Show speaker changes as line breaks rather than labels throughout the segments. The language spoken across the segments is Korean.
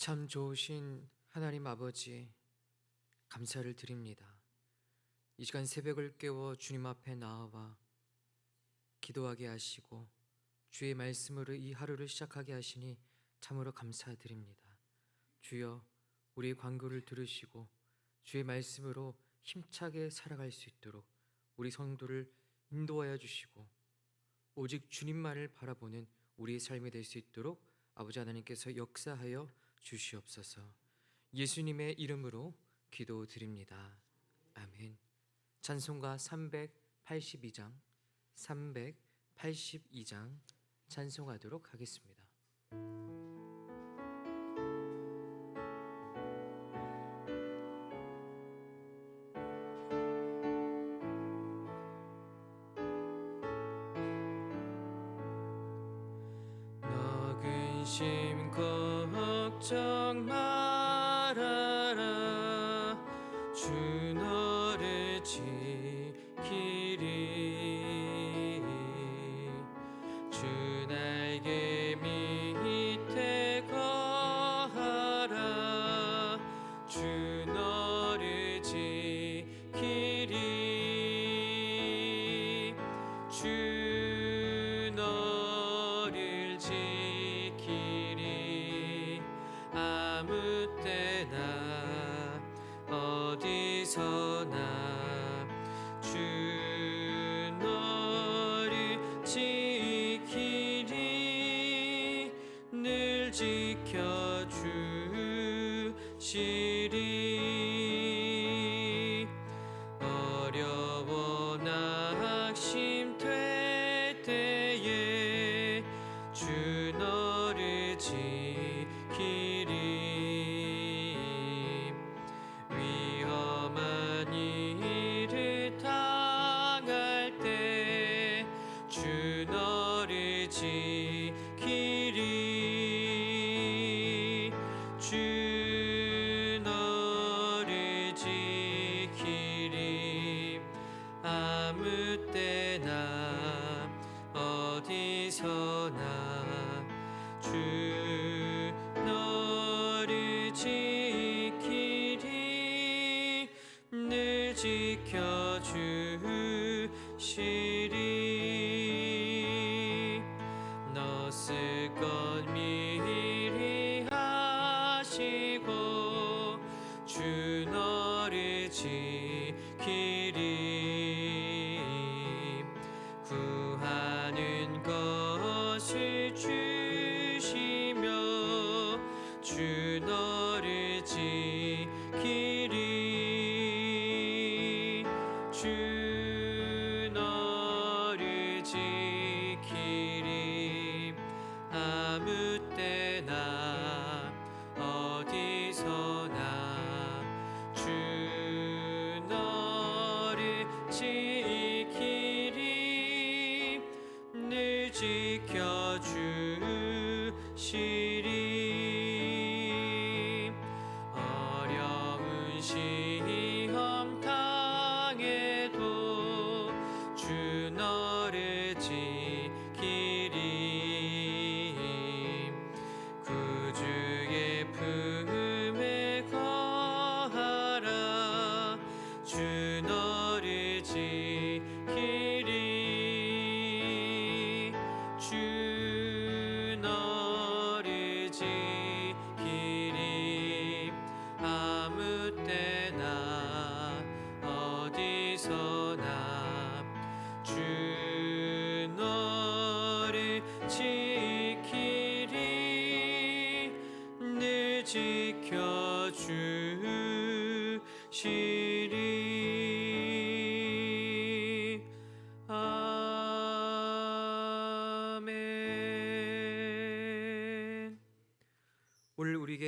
참 좋으신 하나님 아버지 감사를 드립니다. 이 시간 새벽을 깨워 주님 앞에 나와 기도하게 하시고 주의 말씀으로 이 하루를 시작하게 하시니 참으로 감사드립니다. 주여 우리의 광고를 들으시고 주의 말씀으로 힘차게 살아갈 수 있도록 우리 성도를 인도하여 주시고 오직 주님만을 바라보는 우리의 삶이 될 수 있도록 아버지 하나님께서 역사하여 주시옵소서. 예수님의 이름으로 기도드립니다. 아멘. 찬송가 382장 382장 찬송하도록 하겠습니다. 지키리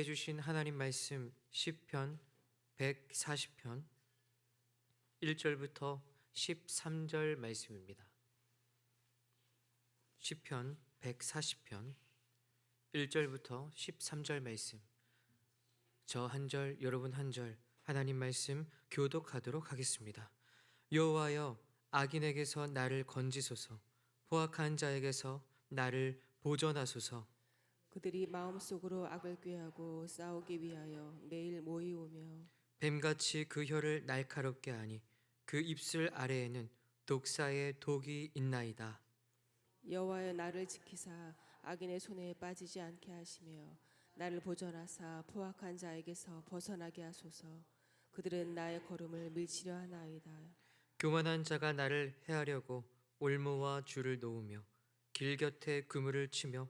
우리에게 주신 하나님 말씀 시편 140편 1절부터 13절 말씀입니다. 시편 140편 1절부터 13절 말씀. 저 한 절, 여러분 한 절 하나님 말씀 교독하도록 하겠습니다. 여호와여 악인에게서 나를 건지소서 포악한 자에게서 나를 보전하소서
그들이 마음속으로 악을 꾀하고 싸우기 위하여 매일 모이오며
뱀같이 그 혀를 날카롭게 하니 그 입술 아래에는 독사의 독이 있나이다.
여호와여 나를 지키사 악인의 손에 빠지지 않게 하시며 나를 보전하사 포악한 자에게서 벗어나게 하소서 그들은 나의 걸음을 밀치려 하나이다
교만한 자가 나를 해하려고 올무와 줄을 놓으며 길 곁에 그물을 치며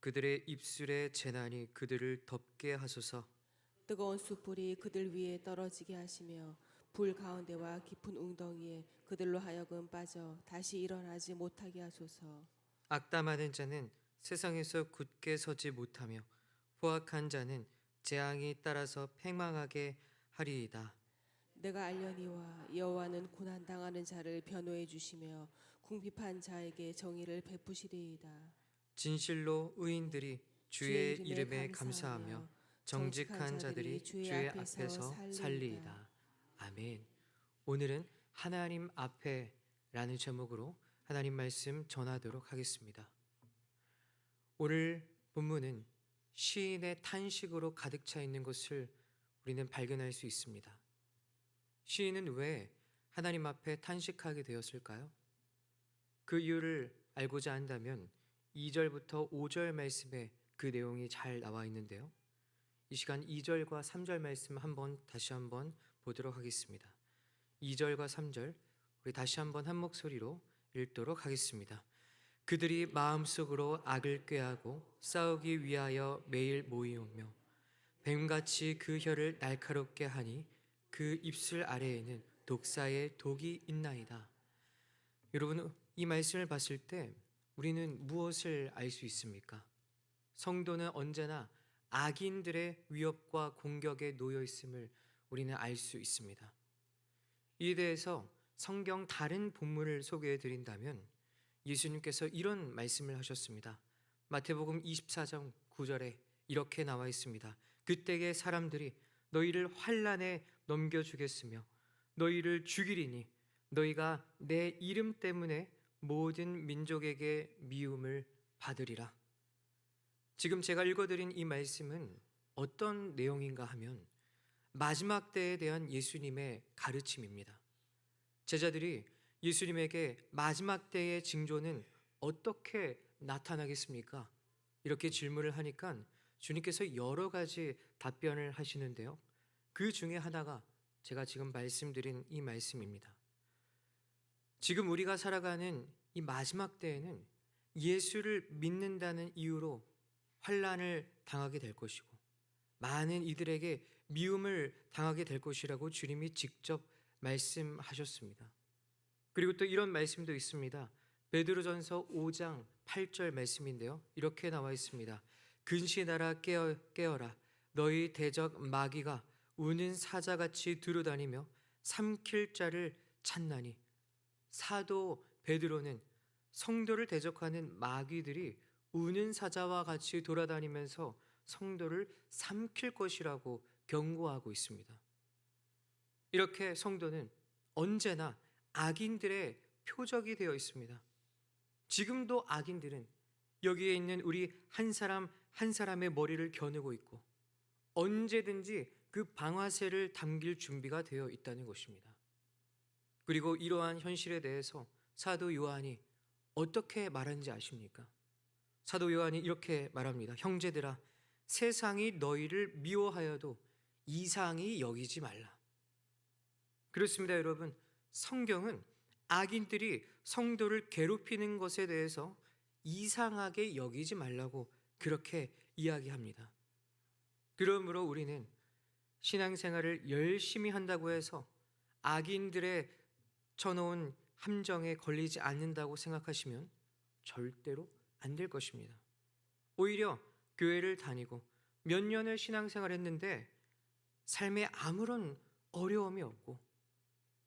그들의 입술의 재난이 그들을 덮게 하소서.
뜨거운 숯불이 그들 위에 떨어지게 하시며 불 가운데와 깊은 웅덩이에 그들로 하여금 빠져 다시 일어나지 못하게 하소서
악담하는 자는 세상에서 굳게 서지 못하며 포악한 자는 재앙이 따라서 패망하게 하리이다.
내가 알려니와 여호와는 고난 당하는 자를 변호해 주시며 궁핍한 자에게 정의를 베푸시리이다
진실로 의인들이 주의 이름에 감사하며 정직한 자들이 주의 앞에서 살리이다. 아멘. 오늘은 하나님 앞에라는 제목으로 하나님 말씀 전하도록 하겠습니다. 오늘 본문은 시인의 탄식으로 가득 차 있는 것을 우리는 발견할 수 있습니다. 시인은 왜 하나님 앞에 탄식하게 되었을까요? 그 이유를 알고자 한다면 2절부터 5절 말씀에 그 내용이 잘 나와 있는데요. 이 시간 2절과 3절 말씀 한번 다시 한번 보도록 하겠습니다. 2절과 3절 우리 다시 한번 한 목소리로 읽도록 하겠습니다. 그들이 마음속으로 악을 꾀하고 싸우기 위하여 매일 모이오며 뱀같이 그 혀를 날카롭게 하니 그 입술 아래에는 독사의 독이 있나이다. 여러분 이 말씀을 봤을 때 우리는 무엇을 알 수 있습니까? 성도는 언제나 악인들의 위협과 공격에 놓여 있음을 우리는 알 수 있습니다. 이에 대해서 성경 다른 본문을 소개해 드린다면 예수님께서 이런 말씀을 하셨습니다. 마태복음 24장 9절에 이렇게 나와 있습니다. 그때의 사람들이 너희를 환란에 넘겨 주겠으며 너희를 죽이리니 너희가 내 이름 때문에 모든 민족에게 미움을 받으리라. 지금 제가 읽어드린 이 말씀은 어떤 내용인가 하면 마지막 때에 대한 예수님의 가르침입니다. 제자들이 예수님에게 마지막 때의 징조는 어떻게 나타나겠습니까? 이렇게 질문을 하니까 주님께서 여러 가지 답변을 하시는데요. 그 중에 하나가 제가 지금 말씀드린 이 말씀입니다. 지금 우리가 살아가는 이 마지막 때에는 예수를 믿는다는 이유로 환란을 당하게 될 것이고 많은 이들에게 미움을 당하게 될 것이라고 주님이 직접 말씀하셨습니다. 그리고 또 이런 말씀도 있습니다. 베드로전서 5장 8절 말씀인데요. 이렇게 나와 있습니다. 근시 나라 깨어, 깨어라 너희 대적 마귀가 우는 사자같이 두루다니며 삼킬 자를 찾나니 사도 베드로는 성도를 대적하는 마귀들이 우는 사자와 같이 돌아다니면서 성도를 삼킬 것이라고 경고하고 있습니다. 이렇게 성도는 언제나 악인들의 표적이 되어 있습니다. 지금도 악인들은 여기에 있는 우리 한 사람 한 사람의 머리를 겨누고 있고 언제든지 그 방아쇠를 당길 준비가 되어 있다는 것입니다. 그리고 이러한 현실에 대해서 사도 요한이 어떻게 말하는지 아십니까? 사도 요한이 이렇게 말합니다. 형제들아, 세상이 너희를 미워하여도 이상히 여기지 말라. 그렇습니다, 여러분. 성경은 악인들이 성도를 괴롭히는 것에 대해서 이상하게 여기지 말라고 그렇게 이야기합니다. 그러므로 우리는 신앙생활을 열심히 한다고 해서 악인들의 쳐놓은 함정에 걸리지 않는다고 생각하시면 절대로 안 될 것입니다. 오히려 교회를 다니고 몇 년을 신앙생활 했는데 삶에 아무런 어려움이 없고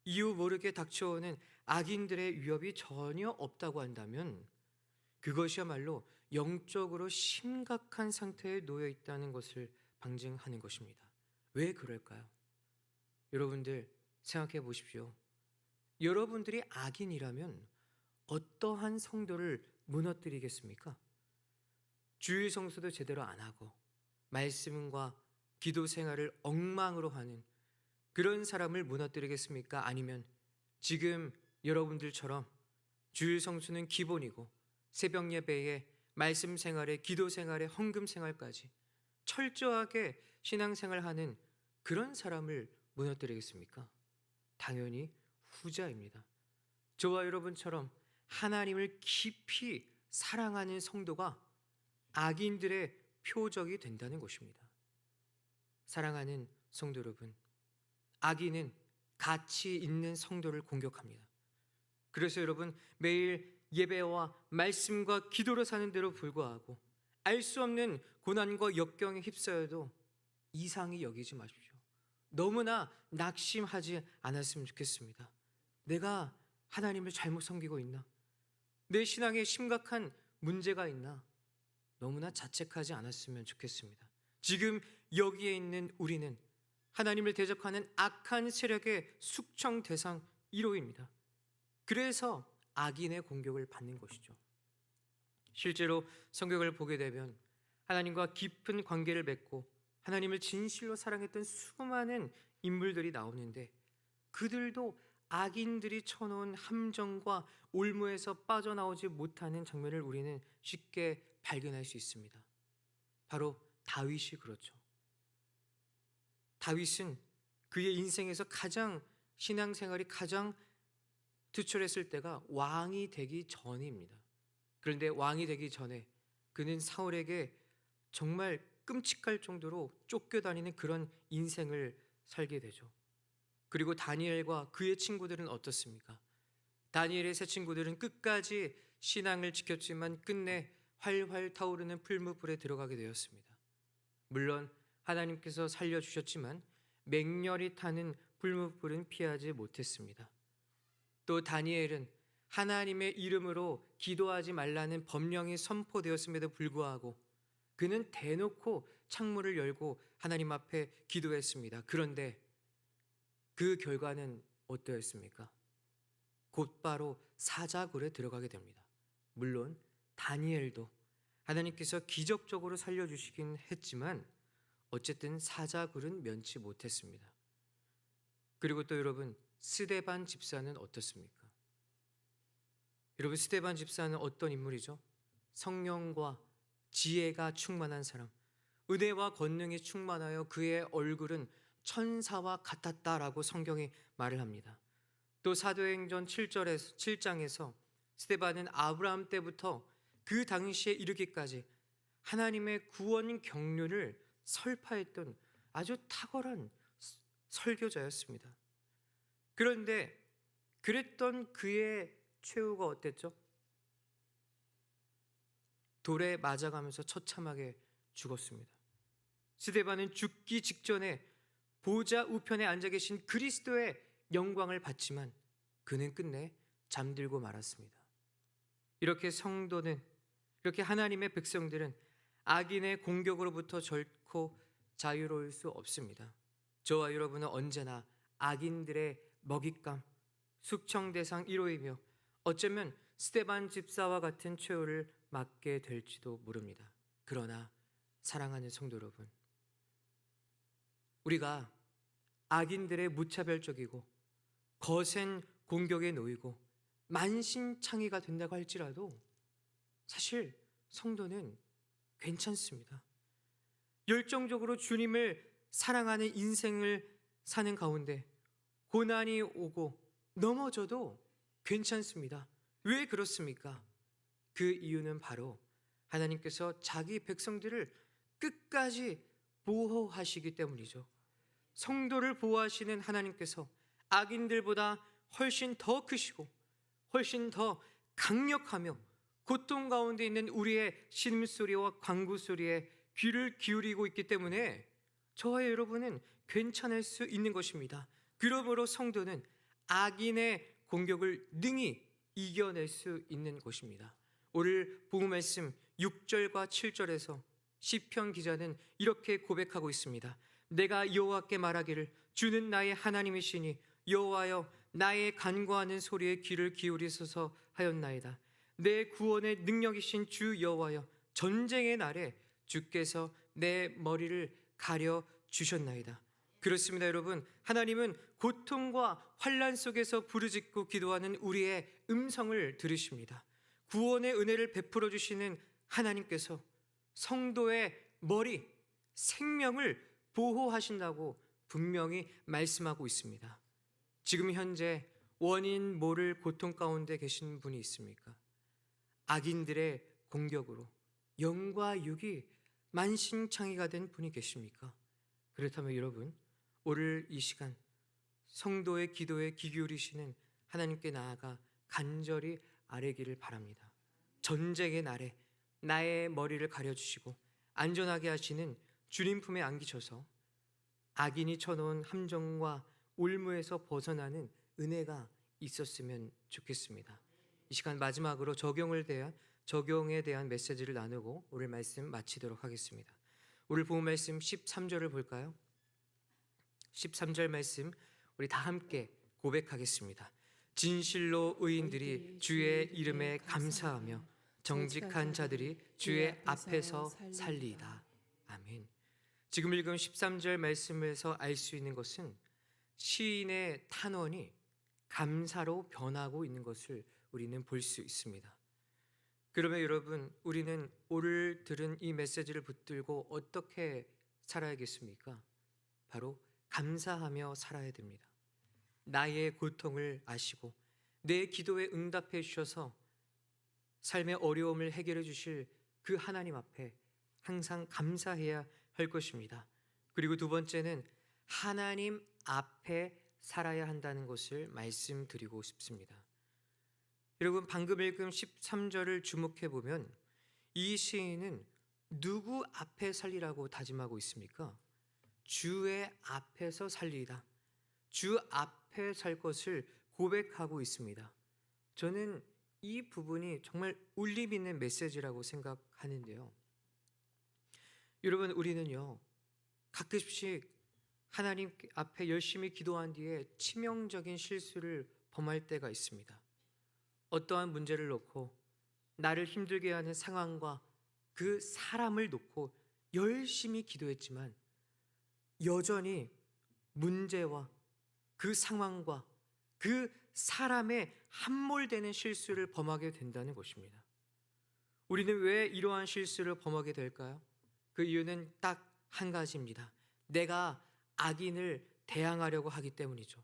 이유 모르게 닥쳐오는 악인들의 위협이 전혀 없다고 한다면 그것이야말로 영적으로 심각한 상태에 놓여 있다는 것을 방증하는 것입니다. 왜 그럴까요? 여러분들 생각해 보십시오. 여러분들이 악인이라면 어떠한 성도를 무너뜨리겠습니까? 주일 성수도 제대로 안 하고 말씀과 기도 생활을 엉망으로 하는 그런 사람을 무너뜨리겠습니까? 아니면 지금 여러분들처럼 주일 성수는 기본이고 새벽 예배에 말씀 생활에 기도 생활에 헌금 생활까지 철저하게 신앙 생활하는 그런 사람을 무너뜨리겠습니까? 당연히 후자입니다. 저와 여러분처럼 하나님을 깊이 사랑하는 성도가 악인들의 표적이 된다는 것입니다. 사랑하는 성도 여러분, 악인은 가치 있는 성도를 공격합니다. 그래서 여러분 매일 예배와 말씀과 기도로 사는 데로 불구하고 알 수 없는 고난과 역경에 휩싸여도 이상히 여기지 마십시오. 너무나 낙심하지 않았으면 좋겠습니다. 내가 하나님을 잘못 섬기고 있나? 내 신앙에 심각한 문제가 있나? 너무나 자책하지 않았으면 좋겠습니다. 지금 여기에 있는 우리는 하나님을 대적하는 악한 세력의 숙청 대상 1호입니다. 그래서 악인의 공격을 받는 것이죠. 실제로 성경을 보게 되면 하나님과 깊은 관계를 맺고 하나님을 진실로 사랑했던 수많은 인물들이 나오는데 그들도 악인들이 쳐놓은 함정과 올무에서 빠져나오지 못하는 장면을 우리는 쉽게 발견할 수 있습니다. 바로 다윗이 그렇죠. 다윗은 그의 인생에서 가장 신앙생활이 가장 투철했을 때가 왕이 되기 전입니다. 그런데 왕이 되기 전에 그는 사울에게 정말 끔찍할 정도로 쫓겨다니는 그런 인생을 살게 되죠. 그리고 다니엘과 그의 친구들은 어떻습니까? 다니엘의 세 친구들은 끝까지 신앙을 지켰지만 끝내 활활 타오르는 풀무불에 들어가게 되었습니다. 물론 하나님께서 살려주셨지만 맹렬히 타는 풀무불은 피하지 못했습니다. 또 다니엘은 하나님의 이름으로 기도하지 말라는 법령이 선포되었음에도 불구하고 그는 대놓고 창문을 열고 하나님 앞에 기도했습니다. 그런데 그 결과는 어떠했습니까? 곧바로 사자굴에 들어가게 됩니다. 물론 다니엘도 하나님께서 기적적으로 살려주시긴 했지만 어쨌든 사자굴은 면치 못했습니다. 그리고 또 여러분 스데반 집사는 어떻습니까? 여러분 스데반 집사는 어떤 인물이죠? 성령과 지혜가 충만한 사람, 은혜와 권능이 충만하여 그의 얼굴은 천사와 같았다라고 성경이 말을 합니다. 또 사도행전 7절에서 7장에서 스데반은 아브라함 때부터 그 당시에 이르기까지 하나님의 구원 경륜을 설파했던 아주 탁월한 설교자였습니다. 그런데 그랬던 그의 최후가 어땠죠? 돌에 맞아가면서 처참하게 죽었습니다. 스데반은 죽기 직전에 보좌 우편에 앉아 계신 그리스도의 영광을 받지만 그는 끝내 잠들고 말았습니다. 이렇게 성도는 이렇게 하나님의 백성들은 악인의 공격으로부터 결코 자유로울 수 없습니다. 저와 여러분은 언제나 악인들의 먹잇감, 숙청 대상 1호이며 어쩌면 스테반 집사와 같은 최후를 맞게 될지도 모릅니다. 그러나 사랑하는 성도 여러분, 우리가 악인들의 무차별적이고 거센 공격에 놓이고 만신창이가 된다고 할지라도 사실 성도는 괜찮습니다. 열정적으로 주님을 사랑하는 인생을 사는 가운데 고난이 오고 넘어져도 괜찮습니다. 왜 그렇습니까? 그 이유는 바로 하나님께서 자기 백성들을 끝까지 보호하시기 때문이죠. 성도를 보호하시는 하나님께서 악인들보다 훨씬 더 크시고 훨씬 더 강력하며 고통 가운데 있는 우리의 신음소리와 광구소리에 귀를 기울이고 있기 때문에 저와 여러분은 괜찮을 수 있는 것입니다. 그러므로 성도는 악인의 공격을 능히 이겨낼 수 있는 것입니다. 오늘 복음 말씀 6절과 7절에서 시편 기자는 이렇게 고백하고 있습니다. 내가 여호와께 말하기를 주는 나의 하나님이시니 여호와여 나의 간구하는 소리에 귀를 기울이소서 하였나이다. 내 구원의 능력이신 주 여호와여 전쟁의 날에 주께서 내 머리를 가려 주셨나이다. 그렇습니다, 여러분. 하나님은 고통과 환란 속에서 부르짖고 기도하는 우리의 음성을 들으십니다. 구원의 은혜를 베풀어 주시는 하나님께서 성도의 머리, 생명을 보호하신다고 분명히 말씀하고 있습니다. 지금 현재 원인 모를 고통 가운데 계신 분이 있습니까? 악인들의 공격으로 영과 육이 만신창이가 된 분이 계십니까? 그렇다면 여러분, 오늘 이 시간 성도의 기도에 귀 기울이시는 하나님께 나아가 간절히 아뢰기를 바랍니다. 전쟁의 날에 나의 머리를 가려주시고 안전하게 하시는 주님 품에 안기셔서 악인이 쳐놓은 함정과 올무에서 벗어나는 은혜가 있었으면 좋겠습니다. 이 시간 마지막으로 적용을 대한 적용에 대한 메시지를 나누고 오늘 말씀 마치도록 하겠습니다. 오늘 본 말씀 13절을 볼까요? 13절 말씀 우리 다 함께 고백하겠습니다. 진실로 의인들이 주의 이름에 감사하며 정직한 자들이 주의 앞에서 살리이다. 아멘. 지금 읽은 13절 말씀에서 알 수 있는 것은 시인의 탄원이 감사로 변하고 있는 것을 우리는 볼 수 있습니다. 그러면 여러분, 우리는 오늘 들은 이 메시지를 붙들고 어떻게 살아야겠습니까? 바로 감사하며 살아야 됩니다. 나의 고통을 아시고 내 기도에 응답해 주셔서 삶의 어려움을 해결해 주실 그 하나님 앞에 항상 감사해야 할 것입니다. 그리고 두 번째는 하나님 앞에 살아야 한다는 것을 말씀드리고 싶습니다. 여러분 방금 읽은 13절을 주목해 보면 이 시인은 누구 앞에 살리라고 다짐하고 있습니까? 주의 앞에서 살리다. 주 앞에 살 것을 고백하고 있습니다. 저는 이 부분이 정말 울림 있는 메시지라고 생각하는데요. 여러분 우리는요 가끔씩 하나님 앞에 열심히 기도한 뒤에 치명적인 실수를 범할 때가 있습니다. 어떠한 문제를 놓고 나를 힘들게 하는 상황과 그 사람을 놓고 열심히 기도했지만 여전히 문제와 그 상황과 그 사람의 함몰되는 실수를 범하게 된다는 것입니다. 우리는 왜 이러한 실수를 범하게 될까요? 그 이유는 딱 한 가지입니다. 내가 악인을 대항하려고 하기 때문이죠.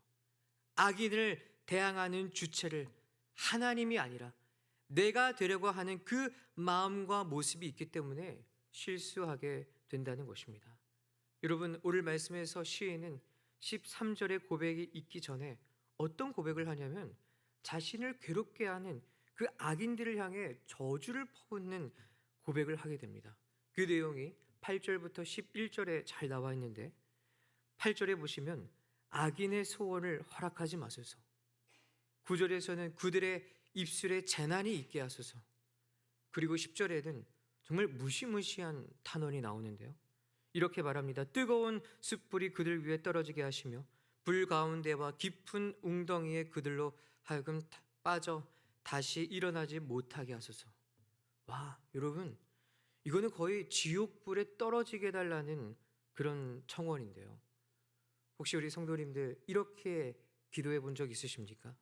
악인을 대항하는 주체를 하나님이 아니라 내가 되려고 하는 그 마음과 모습이 있기 때문에 실수하게 된다는 것입니다. 여러분, 오늘 말씀에서 시인은 13절의 고백이 있기 전에 어떤 고백을 하냐면 자신을 괴롭게 하는 그 악인들을 향해 저주를 퍼붓는 고백을 하게 됩니다. 그 내용이 8절부터 11절에 잘 나와 있는데 8절에 보시면 악인의 소원을 허락하지 마소서. 9절에서는 그들의 입술에 재난이 있게 하소서. 그리고 10절에는 정말 무시무시한 탄원이 나오는데요. 이렇게 말합니다. 뜨거운 숯불이 그들 위에 떨어지게 하시며 불 가운데와 깊은 웅덩이에 그들로 하여금 타- 빠져 다시 일어나지 못하게 하소서. 와, 여러분, 이거는 거의 지옥불에 떨어지게 달라는 그런 청원인데요. 혹시 우리 성도님들 이렇게 기도해 본 적 있으십니까?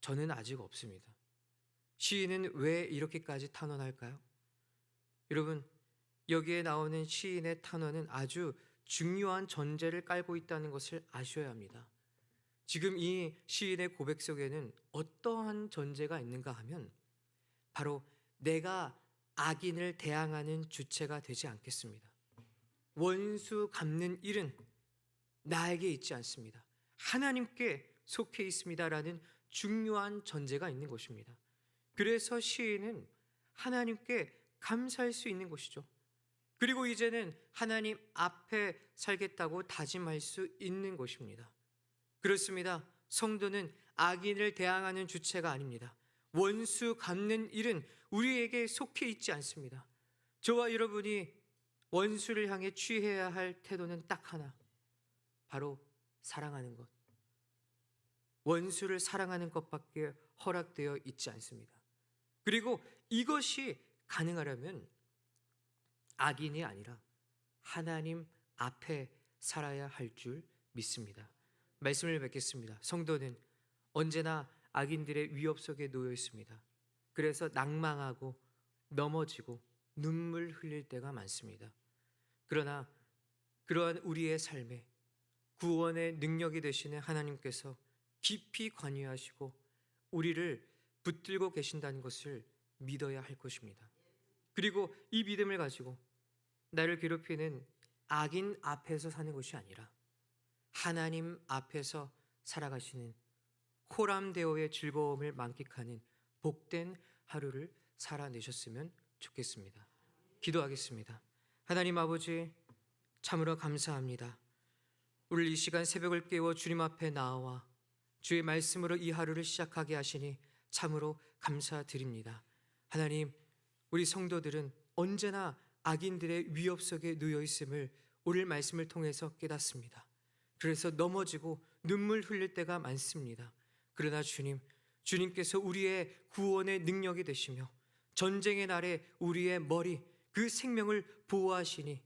저는 아직 없습니다. 시인은 왜 이렇게까지 탄원할까요? 여러분, 여기에 나오는 시인의 탄원은 아주 중요한 전제를 깔고 있다는 것을 아셔야 합니다. 지금 이 시인의 고백 속에는 어떠한 전제가 있는가 하면 바로 내가 악인을 대항하는 주체가 되지 않겠습니다. 원수 갚는 일은 나에게 있지 않습니다. 하나님께 속해 있습니다라는 중요한 전제가 있는 것입니다. 그래서 시인은 하나님께 감사할 수 있는 것이죠. 그리고 이제는 하나님 앞에 살겠다고 다짐할 수 있는 것입니다. 그렇습니다. 성도는 악인을 대항하는 주체가 아닙니다. 원수 갚는 일은 우리에게 속해 있지 않습니다. 저와 여러분이 원수를 향해 취해야 할 태도는 딱 하나. 바로 사랑하는 것. 원수를 사랑하는 것밖에 허락되어 있지 않습니다. 그리고 이것이 가능하려면 악인이 아니라 하나님 앞에 살아야 할 줄 믿습니다. 말씀을 뵙겠습니다. 성도는 언제나 악인들의 위협 속에 놓여 있습니다. 그래서 낭망하고 넘어지고 눈물 흘릴 때가 많습니다. 그러나 그러한 우리의 삶에 구원의 능력이 되시는 하나님께서 깊이 관여하시고 우리를 붙들고 계신다는 것을 믿어야 할 것입니다. 그리고 이 믿음을 가지고 나를 괴롭히는 악인 앞에서 사는 것이 아니라 하나님 앞에서 살아가시는 코람데오의 즐거움을 만끽하는 복된 하루를 살아내셨으면 좋겠습니다. 기도하겠습니다. 하나님 아버지 참으로 감사합니다. 오늘 이 시간 새벽을 깨워 주님 앞에 나와 주의 말씀으로 이 하루를 시작하게 하시니 참으로 감사드립니다. 하나님, 우리 성도들은 언제나 악인들의 위협 속에 놓여 있음을 오늘 말씀을 통해서 깨닫습니다. 그래서 넘어지고 눈물 흘릴 때가 많습니다. 그러나 주님, 주님께서 우리의 구원의 능력이 되시며 전쟁의 날에 우리의 머리, 그 생명을 보호하시니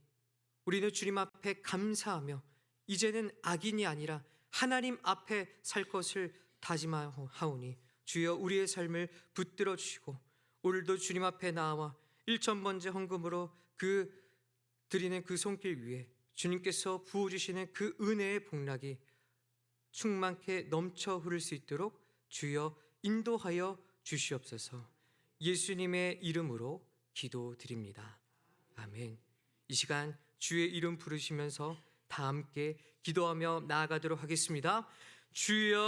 우리는 주님 앞에 감사하며 이제는 악인이 아니라 하나님 앞에 살 것을 다짐하오니 주여 우리의 삶을 붙들어 주시고 오늘도 주님 앞에 나와 일천 번째 헌금으로 그 드리는 그 손길 위에 주님께서 부어 주시는 그 은혜의 복락이 충만케 넘쳐 흐를 수 있도록 주여 인도하여 주시옵소서. 예수님의 이름으로 기도드립니다. 아멘. 이 시간 주의 이름 부르시면서 다 함께 기도하며 나아가도록 하겠습니다. 주여